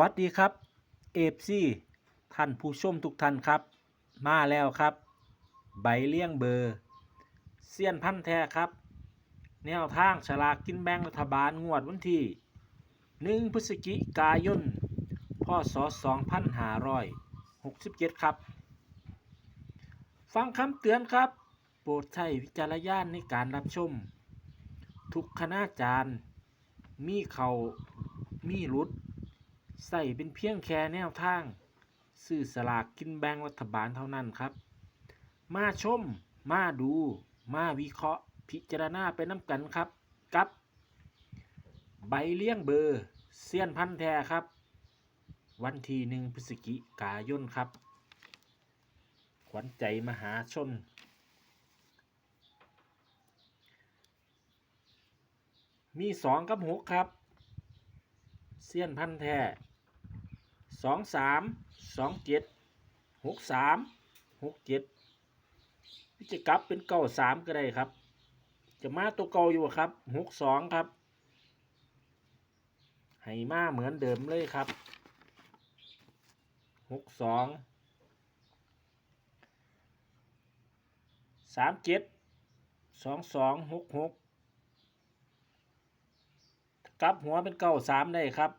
วัสดีครับเอฟซีท่านผู้ชมทุกท่านครับ มาแล้วครับ ใบเลี่ยงเบอร์เซียนพันแท้ครับ แนวทางฉลากกินแบ่งรัฐบาลงวดวันที่ 1 พฤศจิกายนพศ2567 ครับ ฟังคำเตือนครับ โปรดใช้วิจารณญาณในการรับชม ทุกคณาจารย์ มีเขามีรุด ใส่เป็นเพียงแค่แนวทางสื่อสลากกินแบ่งรัฐบาลเท่านั้นครับ มาชม มาดู มาวิเคราะห์ พิจารณาไปน้ำกันครับ กับ ใบเลี้ยงเบอร์เซียนพันแท้ครับ วันที่หนึ่งพฤศจิกายนครับ ขวัญใจมหาชน มีสองกับหกครับ เซียนพันแท้ สองสามสองเจ็ดหกสามหกเจ็ดจะกลับเป็นเก้าสามก็ได้ครับ จะมาตัวเก่าอยู่ครับหกสองครับ ให้มาเหมือนเดิมเลยครับหกสองสามเจ็ดสองสองหกหกกลับหัวเป็นเก้าสามได้ครับ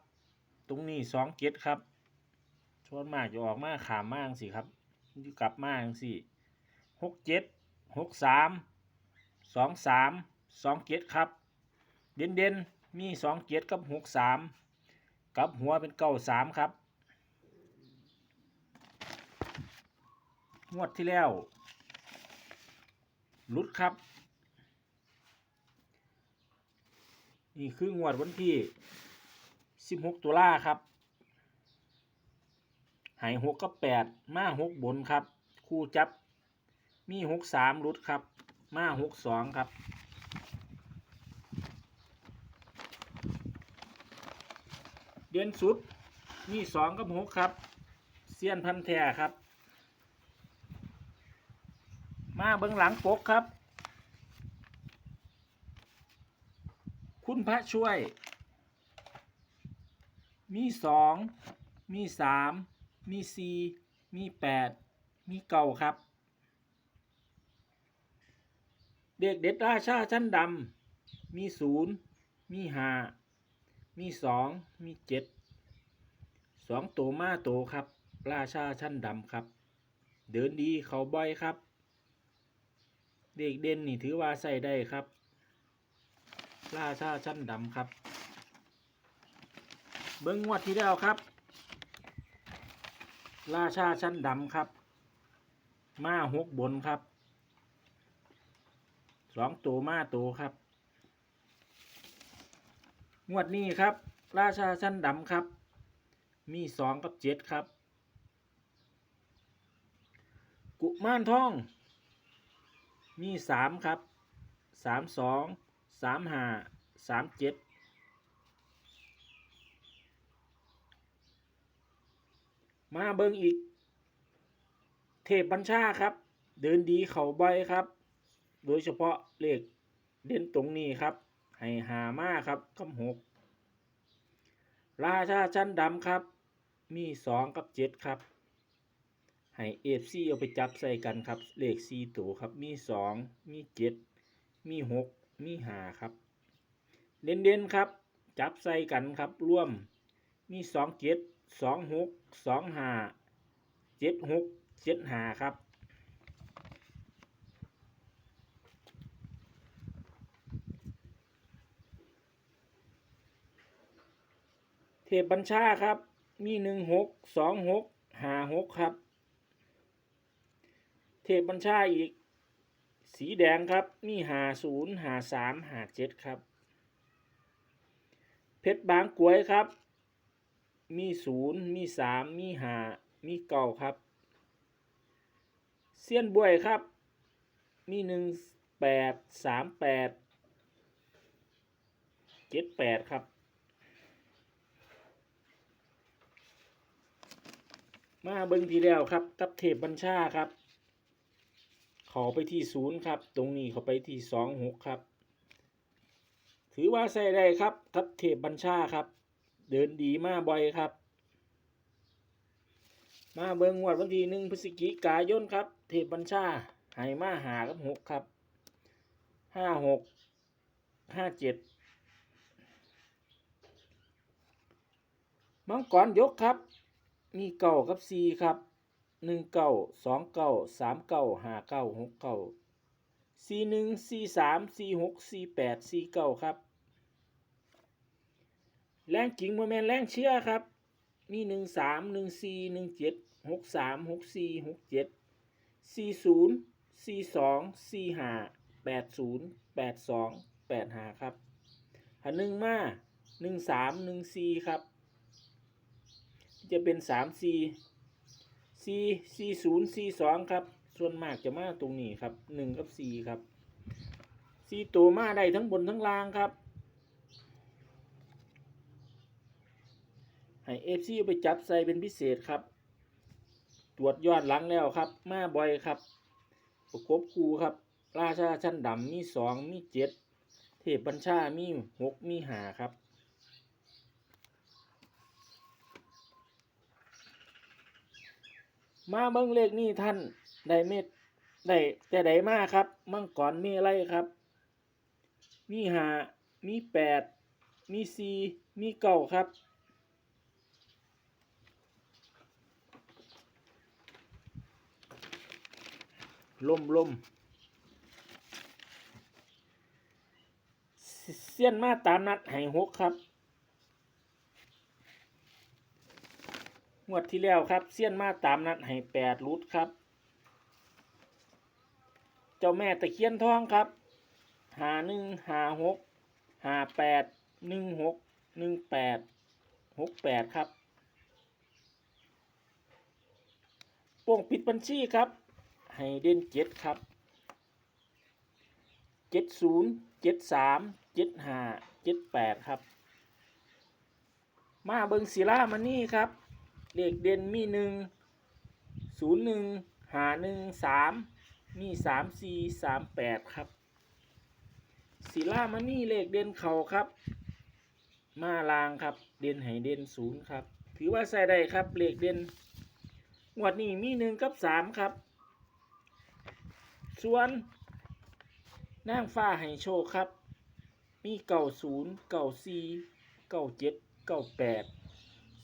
ตรงนี้สองเจ็ดครับ ชวนมากจะออกมาขามมากสิครับกลับมาจังสิหกเจ็ดหกสามสองสามสองเจ็ดครับ เด่นเด่นมีสองเจ็ดกับหกสามกับหัวเป็นเก้าสามครับงวดที่แล้วลุดครับ นี่คืองวดวันที่ 16 ตุลาครับ หายหกกับแปดมาหกบนครับ คู่จับ มีหกสามรุดครับ มาหกสองครับ เดือนสุด มีสองกับหกครับเซียนพันแท้ครับ มาเบื้องหลังปกครับ คุณพระช่วย มีสองมีสาม มีสี่มีแปดมีเก่าครับ เด็กเด็ดราชาชั้นดำมีศูนย์มีห้ามีสองมีเจ็ดสองโตมาโตครับ ราชาชั้นดำครับ เดินดีเขาบ่อยครับ เด็กเด่นนี่ถือว่าใส่ได้ครับ ราชาชั้นดำครับ เบิ้งงวดที่แล้วครับ ราชาชั้นดำครับ มาหกบนครับ สองตัวมาตัวครับ งวดนี้ครับ ราชาชั้นดำครับ มีสองกับเจ็ดครับ กุมารทอง มีสามครับสามสองสามห้าสามเจ็ด มาเบิงอีก เทพบัญชาครับ เดินดีเข่าใบครับ โดยเฉพาะเลขเด่นตรงนี้ครับให้หามาครับคำหกราชาชั้นดำครับ มีสองกับเจ็ดครับ ให้เอฟซีเอาไปจับใส่กันครับ เลขสี่ตัวครับ มีสองมีเจ็ดมีหกมีหาครับ เด่นเด่นๆครับ จับใส่กันครับร่วมมีสองเจ็ด สองหกสองห้าเจ็ดหกเจ็ดหาครับเทพบัญชาครับ มีหนึ่งหกสองหกหาหกครับ เทพบัญชาอีก สีแดงครับ มีหาศูนย์หาสามหาเจ็ดครับ เพชรบางกลวยครับ มีศูนย์มีสามมีหามีเก่าครับเซียนบวยครับ มีหนึ่งแปดสามแปดเจ็ดแปดครับ มาเบิ้งทีแล้วครับ กับเทพบัญชาครับขาไปที่ศูนย์ครับ ตรงนี้เขาไปที่สองหกครับ ถือว่าใส่ได้ครับ กับเทพบัญชาครับ เดินดีมากบ่อยครับ มาเบิงงวดวันที่หนึ่งพฤศจิกายนครับ เทพบัญชาให้มาหากับหกครับห้าหกห้าเจ็ดมังกรยกครับ มีเก่ากับสี่ครับหนึ่งเก่าสองเก่าสามเก่าห้าเก่าหกเก่าสี่หนึ่งสี่สามสี่หกสี่แปดสี่เก่าครับ แรงกิ่งโมเมนแรงเชื่อครับ มีหนึ่งสามหนึ่งสี่หนึ่งเจ็ดหกสามหกสี่หกเจ็ดสี่ศูนย์สี่สองสี่ห้าแปดศูนย์แปดสองแปดห้าครับหันหนึ่งมาหนึ่งสามหนึ่งสี่ครับ จะเป็นสามสี่สี่สี่ศูนย์สี่สองครับ ส่วนมากจะมาตรงนี้ครับหนึ่งกับสี่ครับสี่ตัวมาได้ทั้งบนทั้งล่างครับ ให้เอฟซีไปจับใส่เป็นพิเศษครับ ตรวจยอดหลังแล้วครับ มาบ่อยครับ ประกบคูครับ ราชาชั้นดำมีสองมีเจ็ดเทพบัญชามีหกมีหาครับมาเบิ้งเลขนี่ท่านได้เม็ดได้แต่ใดมาครับ มังกรมีอะไรครับ มีหามีแปดมีสี่มีเก้าครับ ล่มล่มเสี้ยนมาตามนัดให้หกครับ งวดที่แล้วครับเสี้ยนมาตามนัดให้แปดรุดครับ เจ้าแม่ตะเคียนทองครับ หาหนึ่งหาหกหาแปดหนึ่งหกหนึ่งแปดหกแปดครับโป่งปิดบัญชีครับ ให้เด่นเจ็ดครับเจ็ดศูนย์เจ็ดสามเจ็ดห้าเจ็ดแปดครับ มาเบิงศิลามานี่ครับเลขเด่นมีหนึ่งศูนย์หนึ่งหาหนึ่งสามมีสามสี่สามแปดครับศิลามานี่เลขเด่นเขาครับ มาลางครับ เด่นให้เด่นศูนย์ครับ ถือว่าใส่ได้ครับเลขเด่นงวดนี้มีหนึ่งกับสามครับ ส่วนนางฟ้าให้โชคครับ มีเก่าศูนย์เก่าสี่เก่าเจ็ดเก่าแปด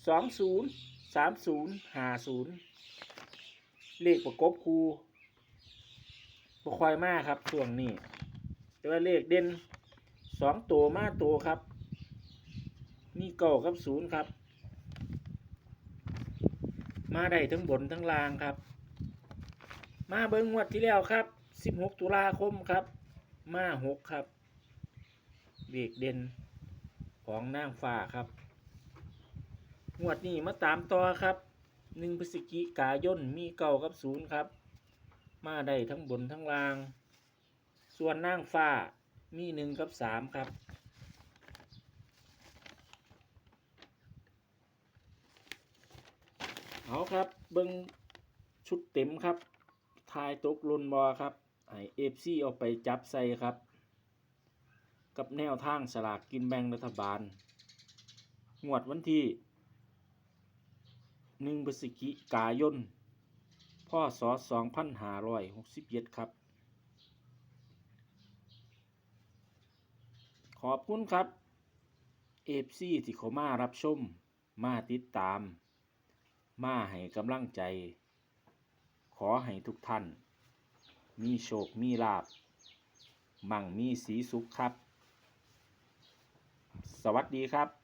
สองศูนย์สามศูนย์ห้าศูนย์เลขประกบคูประคอยมากครับช่วงนี้แต่ว่าเลขเด่นสองตัวมาตัวครับมีเก่ากับศูนย์ครับ มาได้ทั้งบนทั้งล่างครับ มาเบิ้งงวดที่แล้วครับ 16ตุลาคมครับ มาหกครับเบรกเด่นของนางฟ้าครับงวดนี้มาตามต่อครับ1พฤศจิกายนมีเก่ากับศูนย์ครับ มาได้ทั้งบนทั้งล่าง ส่วนนางฟ้ามีหนึ่งกับสามครับเอาครับเบิ้งชุดเต็มครับ ทายตกหลนบอครับไอเอฟซีเอาไปจับใส่ครับ กับแนวทางสลากกินแบ่งรัฐบาล งวดวันที่หนึ่งพฤศจิกายนพศสองพันห้าร้อยหกสิบเจ็ดครับ ขอบคุณครับเอฟซีที่เขามารับชม มาติดตาม มาให้กำลังใจ ขอให้ทุกท่าน มีโชค มีลาบ มั่งมีสีสุขครับ สวัสดีครับ